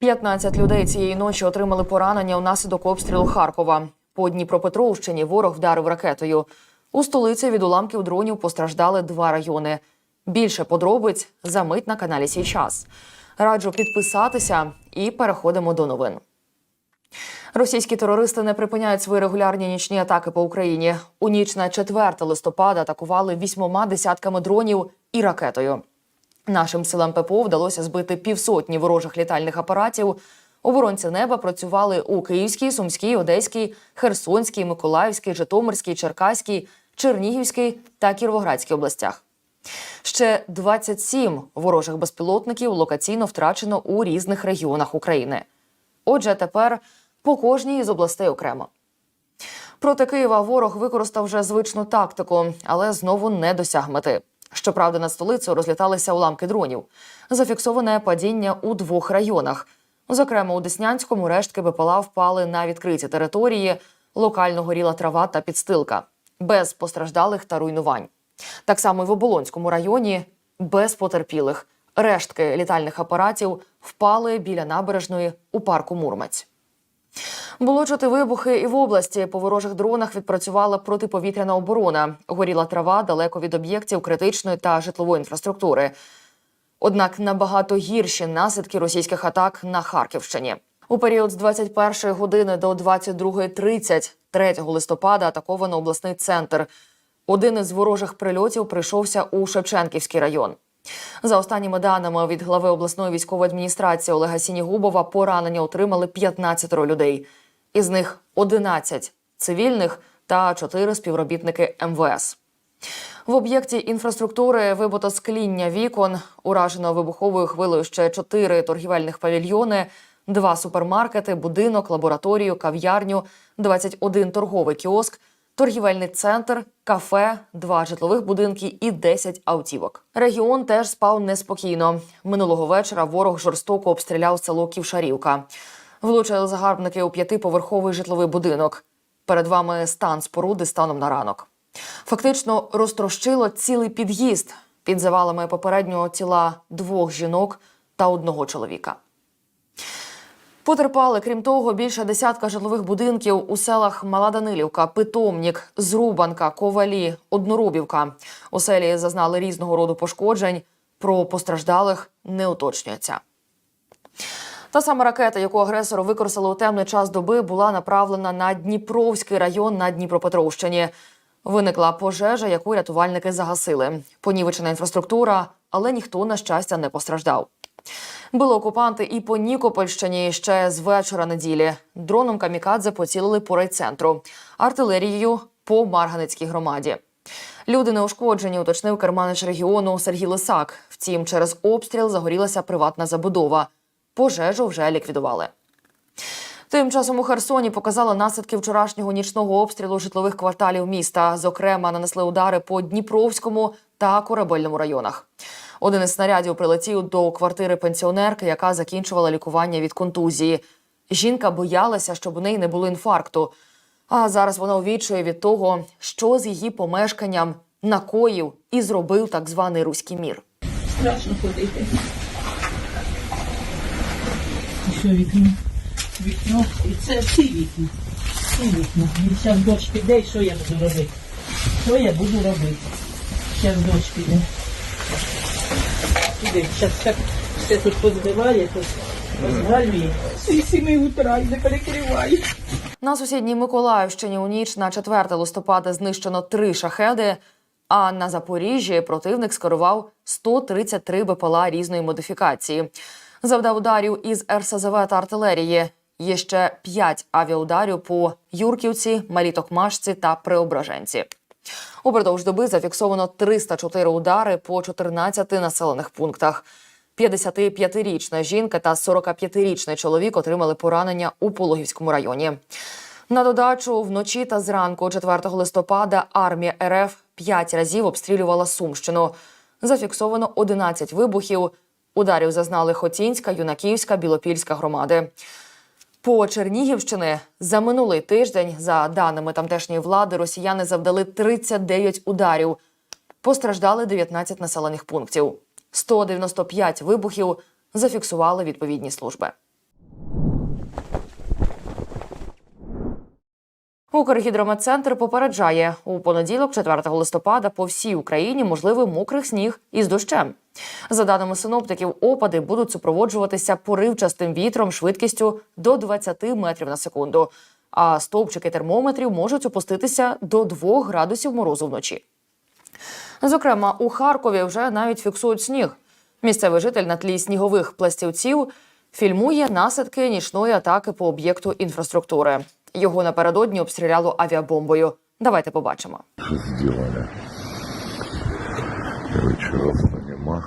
15 людей цієї ночі отримали поранення унаслідок обстрілу Харкова. По Дніпропетровщині ворог вдарив ракетою. У столиці від уламків дронів постраждали два райони. Більше подробиць за мить на каналі Сій час. Раджу підписатися і переходимо до новин. Російські терористи не припиняють свої регулярні нічні атаки по Україні. У ніч на 4 листопада атакували вісьмома десятками дронів і ракетою. Нашим силам ППО вдалося збити півсотні ворожих літальних апаратів. Оборонці неба працювали у Київській, Сумській, Одеській, Херсонській, Миколаївській, Житомирській, Черкаській, Чернігівській та Кіровоградській областях. Ще 27 ворожих безпілотників локаційно втрачено у різних регіонах України. Отже, тепер по кожній із областей окремо. Проти Києва ворог використав вже звичну тактику, але знову не досяг мети. Щоправда, над столицею розліталися уламки дронів. Зафіксоване падіння у двох районах. Зокрема, у Деснянському рештки БПЛА впали на відкриті території, локально горіла трава та підстилка, без постраждалих та руйнувань. Так само і в Оболонському районі без потерпілих. Рештки літальних апаратів впали біля набережної у парку Мурмець. Було чути вибухи і в області. По ворожих дронах відпрацювала протиповітряна оборона. Горіла трава далеко від об'єктів критичної та житлової інфраструктури. Однак набагато гірші наслідки російських атак на Харківщині. У період з 21 години до 22.30 3 листопада атаковано обласний центр. Один із ворожих прильотів прийшовся у Шевченківський район. За останніми даними від глави обласної військової адміністрації Олега Сінігубова, поранення отримали 15 людей. Із них 11 цивільних та 4 співробітники МВС. В об'єкті інфраструктури вибито скління вікон, уражено вибуховою хвилею ще 4 торгівельних павільйони, два супермаркети, будинок, лабораторію, кав'ярню, 21 торговий кіоск, торгівельний центр, кафе, два житлових будинки і 10 автівок. Регіон теж спав неспокійно. Минулого вечора ворог жорстоко обстріляв село Ківшарівка. Влучили загарбники у п'ятиповерховий житловий будинок. Перед вами стан споруди станом на ранок. Фактично розтрощило цілий під'їзд під завалами попереднього тіла двох жінок та одного чоловіка. Потерпали, крім того, більше десятка житлових будинків у селах Мала Данилівка, Питомнік, Зрубанка, Ковалі, Однорубівка. Оселі зазнали різного роду пошкоджень. Про постраждалих не уточнюється. Та сама ракета, яку агресор використали у темний час доби, була направлена на Дніпровський район на Дніпропетровщині. Виникла пожежа, яку рятувальники загасили. Понівечена інфраструктура, але ніхто, на щастя, не постраждав. Били окупанти і по Нікопольщині ще з вечора неділі. Дроном камікадзе поцілили по райцентру, артилерією по Марганицькій громаді. Люди неушкоджені, уточнив керманич регіону Сергій Лисак. Втім, через обстріл загорілася приватна забудова. Пожежу вже ліквідували. Тим часом у Херсоні показали наслідки вчорашнього нічного обстрілу житлових кварталів міста. Зокрема, нанесли удари по Дніпровському та Корабельному районах. Один із снарядів прилетів до квартири пенсіонерки, яка закінчувала лікування від контузії. Жінка боялася, щоб у неї не було інфаркту. А зараз вона увічує від того, що з її помешканням накоїв і зробив так званий руський мір. Страшно ходити. І що вікно? Вікно. І це всі вікна. Всі вікна. І зараз дощ піде, і що я буду робити? Що я буду робити? Зараз дощ піде. Іди, зараз так все тут позбиває, тут розгалює. Всі сіми утра і не перекриває. На сусідній Миколаївщині у ніч на 4 листопада знищено три шахеди. А на Запоріжжі противник скерував 133 БПЛА різної модифікації. Завдав ударів із РСЗВ та артилерії. Є ще 5 авіаударів по Юрківці, Малій Токмашці та Преображенці. Упродовж доби зафіксовано 304 удари по 14 населених пунктах. 55-річна жінка та 45-річний чоловік отримали поранення у Пологівському районі. На додачу вночі та зранку 4 листопада армія РФ п'ять разів обстрілювала Сумщину. Зафіксовано 11 вибухів. Ударів зазнали Хотінська, Юнаківська, Білопільська громади. По Чернігівщини за минулий тиждень, за даними тамтешньої влади, росіяни завдали 39 ударів. Постраждали 19 населених пунктів. 195 вибухів зафіксували відповідні служби. Укргідрометцентр попереджає у понеділок, 4 листопада, по всій Україні можливий мокрий сніг із дощем. За даними синоптиків, опади будуть супроводжуватися поривчастим вітром швидкістю до 20 метрів на секунду. А стовпчики термометрів можуть опуститися до 2 градусів морозу вночі. Зокрема, у Харкові вже навіть фіксують сніг. Місцевий житель на тлі снігових пластівців фільмує наслідки нічної атаки по об'єкту інфраструктури. Його напередодні обстріляло авіабомбою. Давайте побачимо. Сделали? Короче, нема.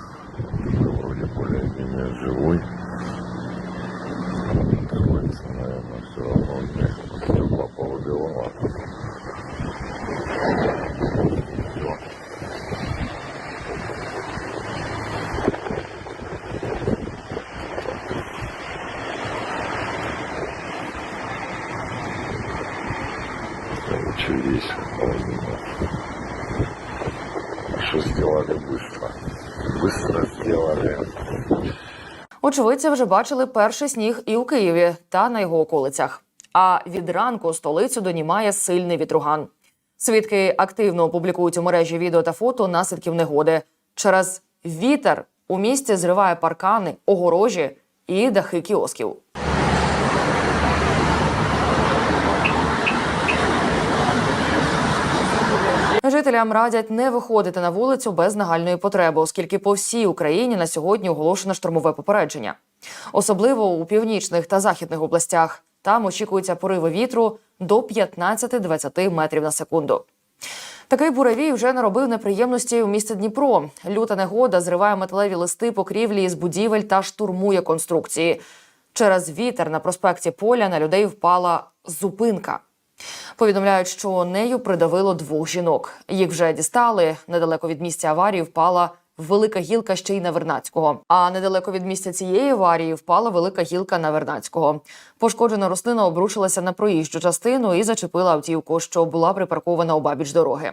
Очевидці вже бачили перший сніг і у Києві та на його околицях. А від ранку столицю донімає сильний вітруган. Свідки активно публікують у мережі відео та фото наслідків негоди. Через вітер у місті зриває паркани, огорожі і дахи кіосків. Жителям радять не виходити на вулицю без нагальної потреби, оскільки по всій Україні на сьогодні оголошено штормове попередження. Особливо у північних та західних областях. Там очікуються пориви вітру до 15-20 метрів на секунду. Такий буревій вже наробив неприємності у місті Дніпро. Люта негода зриває металеві листи покрівлі з будівель та штурмує конструкції. Через вітер на проспекті Поля на людей впала зупинка. Повідомляють, що нею придавило двох жінок. Їх вже дістали. Недалеко від місця аварії впала велика гілка ще й на Вернацького. А недалеко від місця цієї аварії впала велика гілка на Вернацького. Пошкоджена рослина обрушилася на проїжджу частину і зачепила автівку, що була припаркована обабіч дороги.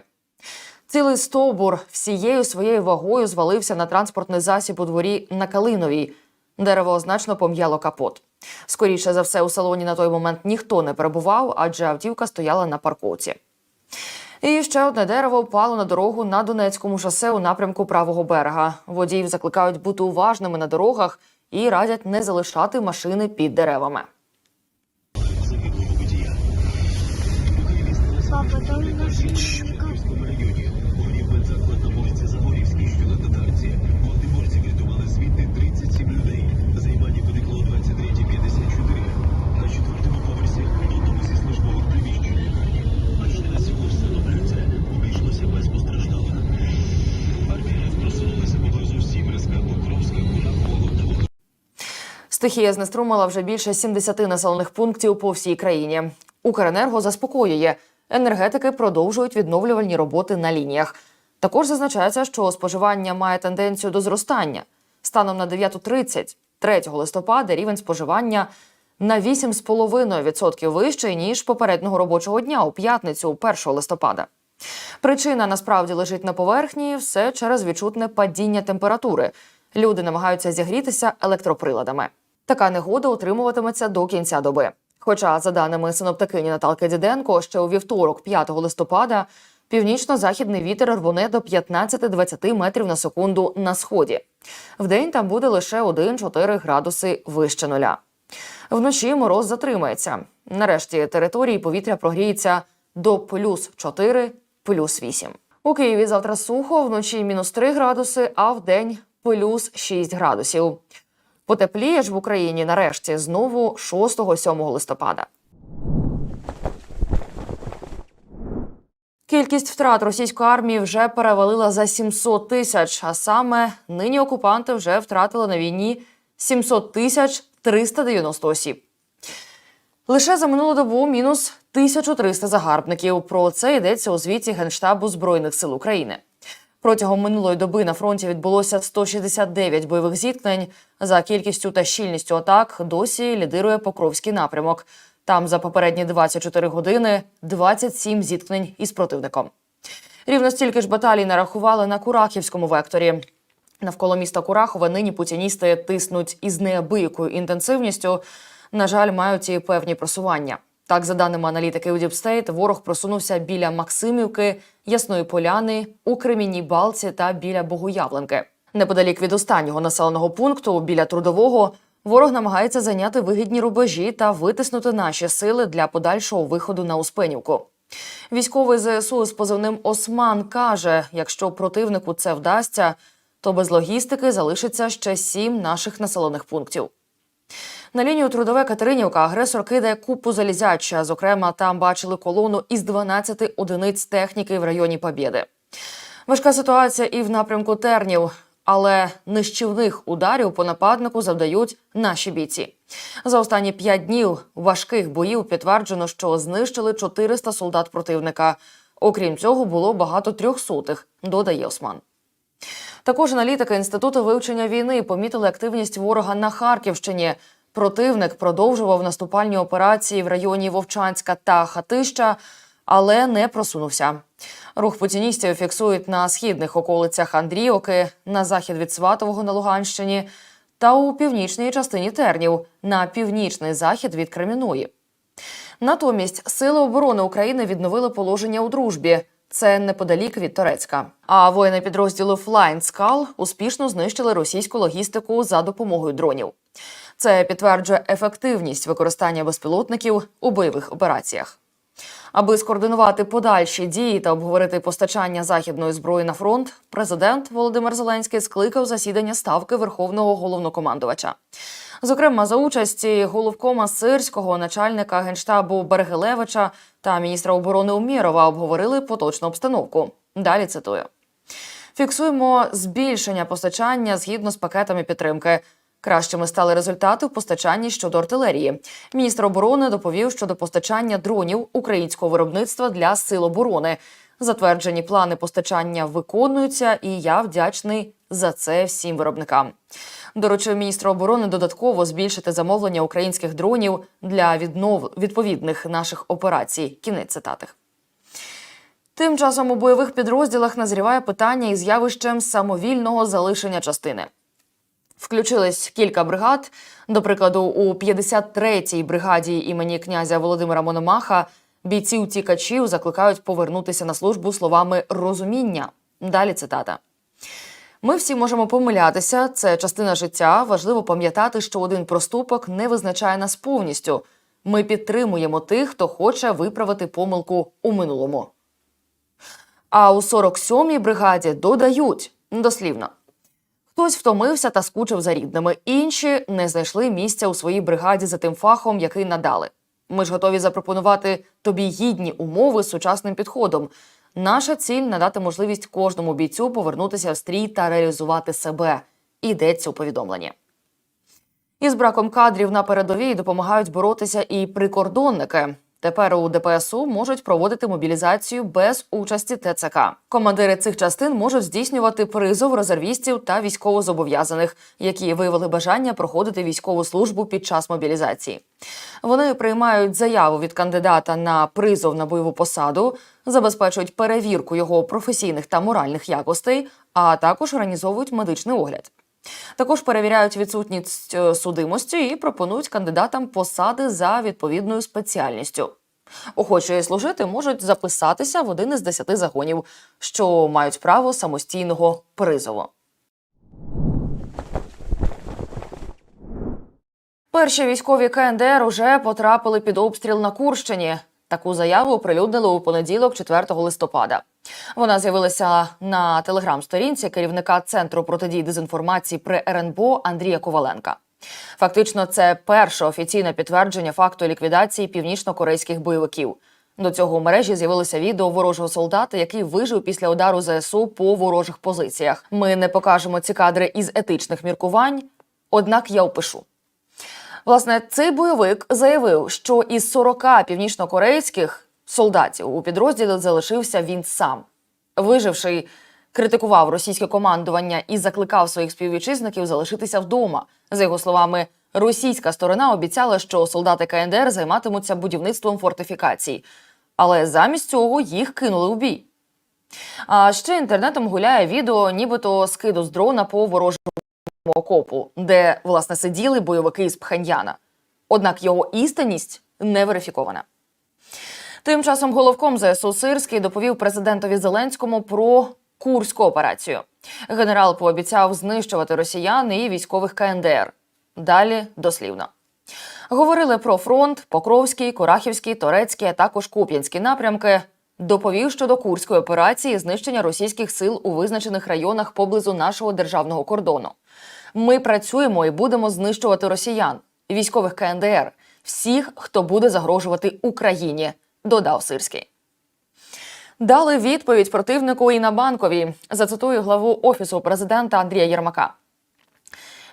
Цілий стовбур всією своєю вагою звалився на транспортний засіб у дворі на Калиновій. Дерево значно пом'яло капот. Скоріше за все, у салоні на той момент ніхто не перебував, адже автівка стояла на парковці. І ще одне дерево впало на дорогу на Донецькому шосе у напрямку правого берега. Водіїв закликають бути уважними на дорогах і радять не залишати машини під деревами. Стихія знеструмила вже більше 70 населених пунктів по всій країні. Укренерго заспокоює. Енергетики продовжують відновлювальні роботи на лініях. Також зазначається, що споживання має тенденцію до зростання. Станом на 9.30 3 листопада рівень споживання на 8,5% вищий ніж попереднього робочого дня у п'ятницю 1 листопада. Причина насправді лежить на поверхні все через відчутне падіння температури. Люди намагаються зігрітися електроприладами. Така негода утримуватиметься до кінця доби. Хоча, за даними синоптикині Наталки Діденко, ще у вівторок, 5 листопада, північно-західний вітер рвоне до 15-20 метрів на секунду на сході. Вдень там буде лише 1-4 градуси вище нуля. Вночі мороз затримається. Нарешті території повітря прогріється до плюс 4, плюс 8. У Києві завтра сухо, вночі мінус 3 градуси, а вдень плюс 6 градусів. Потепліє ж в Україні нарешті знову 6-7 листопада. Кількість втрат російської армії вже перевалила за 700 тисяч. А саме нині окупанти вже втратили на війні 700 тисяч 390 осіб. Лише за минулу добу мінус 1300 загарбників. Про це йдеться у звіті Генштабу Збройних сил України. Протягом минулої доби на фронті відбулося 169 бойових зіткнень. За кількістю та щільністю атак досі лідирує Покровський напрямок. Там за попередні 24 години 27 зіткнень із противником. Рівно стільки ж баталій нарахували на Курахівському векторі. Навколо міста Курахове нині путіністи тиснуть із неабиякою інтенсивністю. На жаль, мають і певні просування. Так, за даними аналітики у Діпстейт, ворог просунувся біля Максимівки, Ясної Поляни, у Кремінній Балці та біля Богоявленки. Неподалік від останнього населеного пункту, біля трудового, ворог намагається зайняти вигідні рубежі та витиснути наші сили для подальшого виходу на Успенівку. Військовий ЗСУ з позивним Осман каже: якщо противнику це вдасться, то без логістики залишиться ще сім наших населених пунктів. На лінію трудове Катеринівка агресор кидає купу залізяча. Зокрема, там бачили колону із 12 одиниць техніки в районі Побєди. Важка ситуація і в напрямку Тернів, але нищівних ударів по нападнику завдають наші бійці. За останні п'ять днів важких боїв підтверджено, що знищили 400 солдат противника. Окрім цього, було багато трьохсотих, додає Осман. Також аналітики інституту вивчення війни помітили активність ворога на Харківщині. Противник продовжував наступальні операції в районі Вовчанська та Хатища, але не просунувся. Рух путіністів фіксують на східних околицях Андріївки, на захід від Сватового на Луганщині та у північній частині Тернів на північний захід від Креміної. Натомість Сили оборони України відновили положення у дружбі. Це неподалік від Торецька. А воїни підрозділу Flying Skull успішно знищили російську логістику за допомогою дронів. Це підтверджує ефективність використання безпілотників у бойових операціях. Аби скоординувати подальші дії та обговорити постачання західної зброї на фронт, президент Володимир Зеленський скликав засідання ставки Верховного головнокомандувача. Зокрема, за участі головкома Сирського, начальника генштабу Берегелевича та міністра оборони Умєрова обговорили поточну обстановку. Далі цитую. Фіксуємо збільшення постачання згідно з пакетами підтримки. Кращими стали результати в постачанні щодо артилерії. Міністр оборони доповів щодо постачання дронів українського виробництва для сил оборони. Затверджені плани постачання виконуються, і я вдячний за це всім виробникам. Доручив міністру оборони додатково збільшити замовлення українських дронів для віднов відповідних наших операцій. Кінець цитати. Тим часом у бойових підрозділах назріває питання із явищем самовільного залишення частини. Включились кілька бригад. До прикладу, у 53-й бригаді імені князя Володимира Мономаха бійців тікачів закликають повернутися на службу словами розуміння. Далі цитата. Ми всі можемо помилятися, це частина життя. Важливо пам'ятати, що один проступок не визначає нас повністю. Ми підтримуємо тих, хто хоче виправити помилку у минулому. А у 47-й бригаді додають дослівно. Хтось втомився та скучив за рідними, інші не знайшли місця у своїй бригаді за тим фахом, який надали. Ми ж готові запропонувати тобі гідні умови з сучасним підходом. Наша ціль надати можливість кожному бійцю повернутися в стрій та реалізувати себе. Йдеться у повідомленні. Із браком кадрів на передовій допомагають боротися і прикордонники. Тепер у ДПСУ можуть проводити мобілізацію без участі ТЦК. Командири цих частин можуть здійснювати призов резервістів та військовозобов'язаних, які виявили бажання проходити військову службу під час мобілізації. Вони приймають заяву від кандидата на призов на бойову посаду, забезпечують перевірку його професійних та моральних якостей, а також організовують медичний огляд. Також перевіряють відсутність е, судимості і пропонують кандидатам посади за відповідною спеціальністю. Охочі служити можуть записатися в один із десяти загонів, що мають право самостійного призову. Перші військові КНДР уже потрапили під обстріл на Курщині. Таку заяву оприлюднили у понеділок, 4 листопада. Вона з'явилася на телеграм-сторінці керівника центру протидії дезінформації при РНБО Андрія Коваленка. Фактично, це перше офіційне підтвердження факту ліквідації північно-корейських бойовиків. До цього у мережі з'явилося відео ворожого солдата, який вижив після удару ЗСУ по ворожих позиціях. Ми не покажемо ці кадри із етичних міркувань, однак я опишу. Власне, цей бойовик заявив, що із 40 північнокорейських солдатів у підрозділі залишився він сам. Виживши, критикував російське командування і закликав своїх співвітчизників залишитися вдома. За його словами, російська сторона обіцяла, що солдати КНДР займатимуться будівництвом фортифікацій, але замість цього їх кинули у бій. А ще інтернетом гуляє відео, нібито скиду з дрона по ворожому окопу, де власне сиділи бойовики із Пхеньяна. Однак його істинність не верифікована. Тим часом головком ЗСУ Сирський доповів президентові Зеленському про курську операцію. Генерал пообіцяв знищувати росіян і військових КНДР. Далі дослівно. Говорили про фронт, Покровський, Курахівський, Торецький, а також Куп'янський напрямки. Доповів щодо курської операції знищення російських сил у визначених районах поблизу нашого державного кордону. Ми працюємо і будемо знищувати росіян, військових КНДР, всіх, хто буде загрожувати Україні, додав Сирський. Дали відповідь противнику і на банковій. Зацитую главу офісу президента Андрія Єрмака.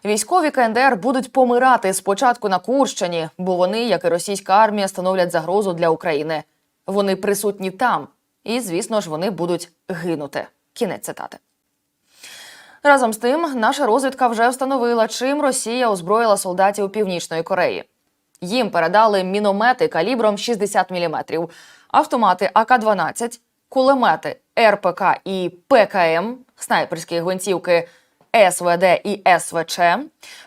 Військові КНДР будуть помирати спочатку на Курщині, бо вони, як і російська армія, становлять загрозу для України. Вони присутні там, і звісно ж, вони будуть гинути. Кінець цитати. Разом з тим, наша розвідка вже встановила, чим Росія озброїла солдатів Північної Кореї. Їм передали міномети калібром 60 мм, автомати АК-12, кулемети РПК і ПКМ, снайперські гвинтівки СВД і СВЧ,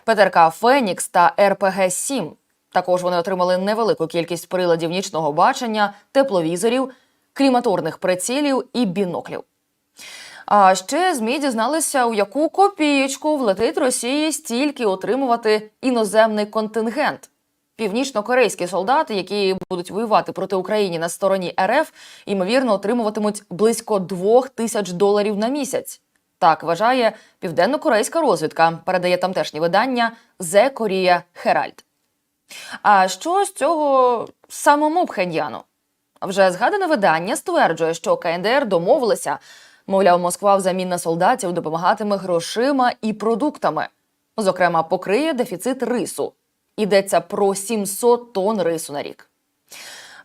ПТРК Фенікс та РПГ-7. Також вони отримали невелику кількість приладів нічного бачення, тепловізорів, кліматорних прицілів і біноклів. А ще ЗМІ дізналися, у яку копієчку влетить Росії стільки отримувати іноземний контингент. Північно-корейські солдати, які будуть воювати проти України на стороні РФ, ймовірно, отримуватимуть близько двох тисяч доларів на місяць. Так вважає південно-корейська розвідка, передає тамтешнє видання The Korea Herald. А що з цього самому Пхеньяну? Вже згадане видання стверджує, що КНДР домовилися, мовляв, Москва взамін на солдатів допомагатиме грошима і продуктами. Зокрема, покриє дефіцит рису. Йдеться про 700 тонн рису на рік.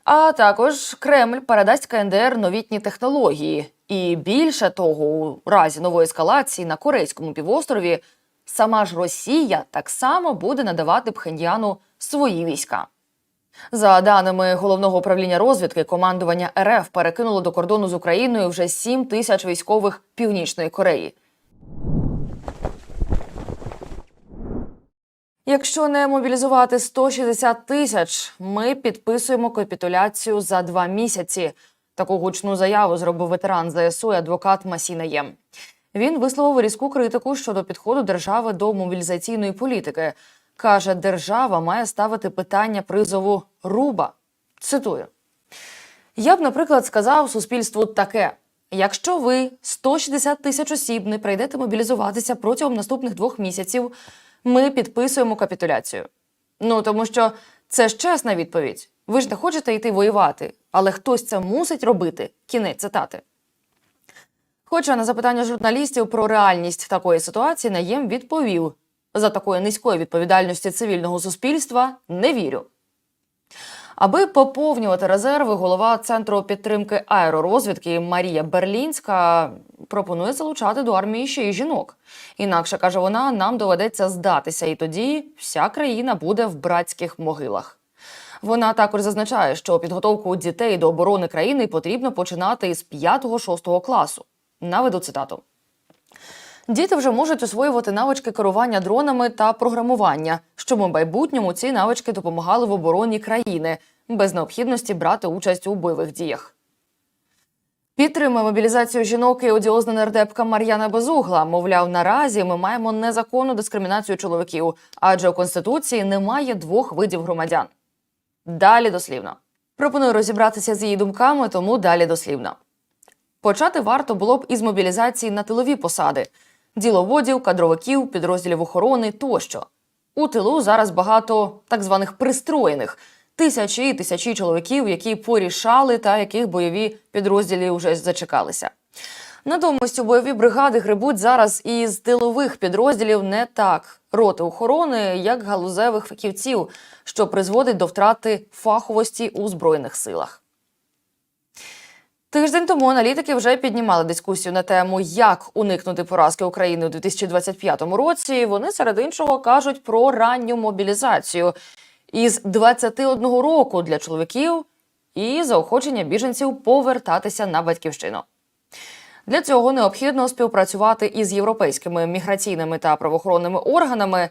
А також Кремль передасть КНДР новітні технології. І більше того, у разі нової ескалації на Корейському півострові сама ж Росія так само буде надавати Пхеньяну свої війська. За даними головного управління розвідки, командування РФ перекинуло до кордону з Україною вже 7 тисяч військових Північної Кореї. Якщо не мобілізувати 160 тисяч, ми підписуємо капітуляцію за два місяці. Таку гучну заяву зробив ветеран ЗСУ і адвокат Масіна Єм. Він висловив різку критику щодо підходу держави до мобілізаційної політики. Каже, держава має ставити питання призову руба. Цитую. Я б, наприклад, сказав суспільству таке: якщо ви 160 тисяч осіб не прийдете мобілізуватися протягом наступних двох місяців, ми підписуємо капітуляцію. Ну тому що це ж чесна відповідь. Ви ж не хочете йти воювати, але хтось це мусить робити. Кінець цитати. Хоча на запитання журналістів про реальність такої ситуації наєм відповів: за такої низької відповідальності цивільного суспільства не вірю. Аби поповнювати резерви, голова центру підтримки аеророзвідки Марія Берлінська пропонує залучати до армії ще й жінок. Інакше каже вона, нам доведеться здатися, і тоді вся країна буде в братських могилах. Вона також зазначає, що підготовку дітей до оборони країни потрібно починати із 5-6 класу. Наведу цитату. Діти вже можуть освоювати навички керування дронами та програмування, щоб у майбутньому ці навички допомагали в обороні країни без необхідності брати участь у бойових діях. Підтримує мобілізацію жінок і одіозна нардепка Мар'яна Безугла. Мовляв, наразі ми маємо незаконну дискримінацію чоловіків, адже у конституції немає двох видів громадян. Далі дослівно. Пропоную розібратися з її думками, тому далі дослівно. Почати варто було б із мобілізації на тилові посади діловодів, кадровиків, підрозділів охорони тощо. У тилу зараз багато так званих пристроєних тисячі і тисячі чоловіків, які порішали та яких бойові підрозділі вже зачекалися. Натомість у бойові бригади грибуть зараз із тилових підрозділів не так роти охорони, як галузевих фахівців, що призводить до втрати фаховості у збройних силах. Тиждень тому аналітики вже піднімали дискусію на тему, як уникнути поразки України у 2025 році. Вони серед іншого кажуть про ранню мобілізацію із 21 року для чоловіків і заохочення біженців повертатися на батьківщину. Для цього необхідно співпрацювати із європейськими міграційними та правоохоронними органами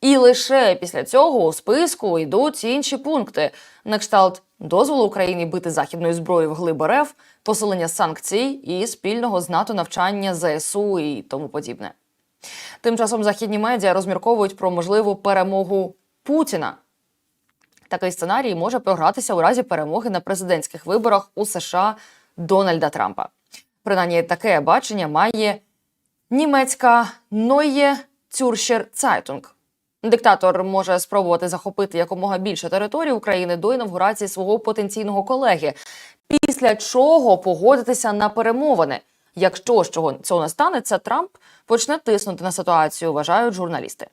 І лише після цього у списку йдуть інші пункти: на кшталт дозволу Україні бити західною зброєю в глиб РФ, посилення санкцій і спільного з НАТО навчання ЗСУ і тому подібне. Тим часом західні медіа розмірковують про можливу перемогу Путіна. Такий сценарій може програтися у разі перемоги на президентських виборах у США Дональда Трампа. Принаймні, таке бачення має німецька Neue Zürcher Zeitung. Диктатор може спробувати захопити якомога більше території України до інавгурації свого потенційного колеги, після чого погодитися на перемовини. Якщо ж чого цього не станеться, Трамп почне тиснути на ситуацію, вважають журналісти.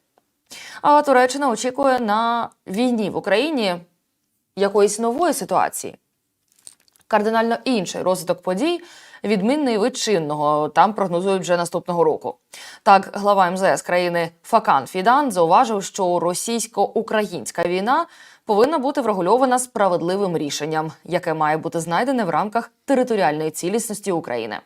А Туреччина очікує на війні в Україні якоїсь нової ситуації. Кардинально інший розвиток подій, відмінний від чинного, там прогнозують вже наступного року. Так, глава МЗС країни Факан Фідан зауважив, що російсько-українська війна повинна бути врегульована справедливим рішенням, яке має бути знайдене в рамках територіальної цілісності України.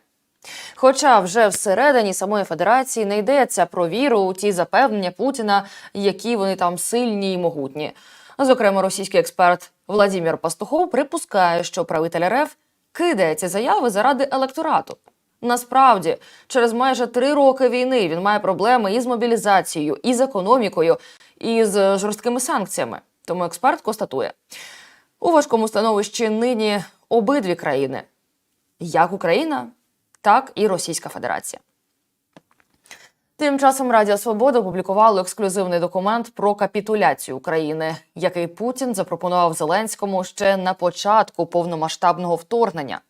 Хоча вже всередині самої федерації не йдеться про віру у ті запевнення Путіна, які вони там сильні і могутні. Зокрема, російський експерт Владимир Пастухов припускає, що правитель РФ кидає ці заяви заради електорату. Насправді, через майже три роки війни він має проблеми із мобілізацією, і з економікою, і з жорсткими санкціями. Тому експерт констатує: у важкому становищі нині обидві країни, як Україна, так і Російська Федерація. Тим часом Радіо Свобода опублікувало ексклюзивний документ про капітуляцію України, який Путін запропонував Зеленському ще на початку повномасштабного вторгнення.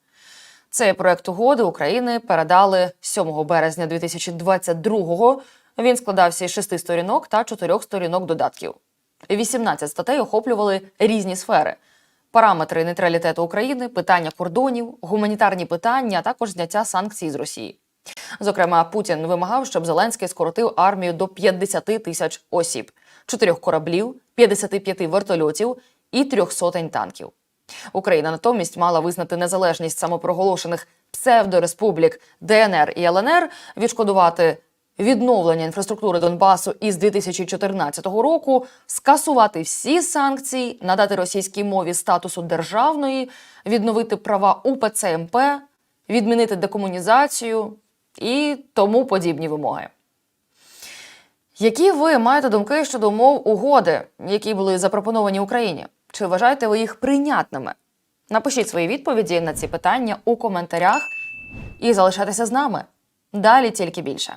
Цей проект угоди України передали 7 березня 2022-го. Він складався із шести сторінок та чотирьох сторінок додатків. 18 статей охоплювали різні сфери: параметри нейтралітету України, питання кордонів, гуманітарні питання, а також зняття санкцій з Росії. Зокрема, Путін вимагав, щоб Зеленський скоротив армію до 50 тисяч осіб, чотирьох кораблів, 55 вертольотів і трьох сотень танків. Україна натомість мала визнати незалежність самопроголошених псевдореспублік ДНР і ЛНР, відшкодувати відновлення інфраструктури Донбасу із 2014 року, скасувати всі санкції, надати російській мові статусу державної, відновити права УПЦ МП, відмінити декомунізацію і тому подібні вимоги. Які ви маєте думки щодо умов угоди, які були запропоновані Україні? Чи вважаєте ви їх прийнятними? Напишіть свої відповіді на ці питання у коментарях і залишайтеся з нами. Далі тільки більше.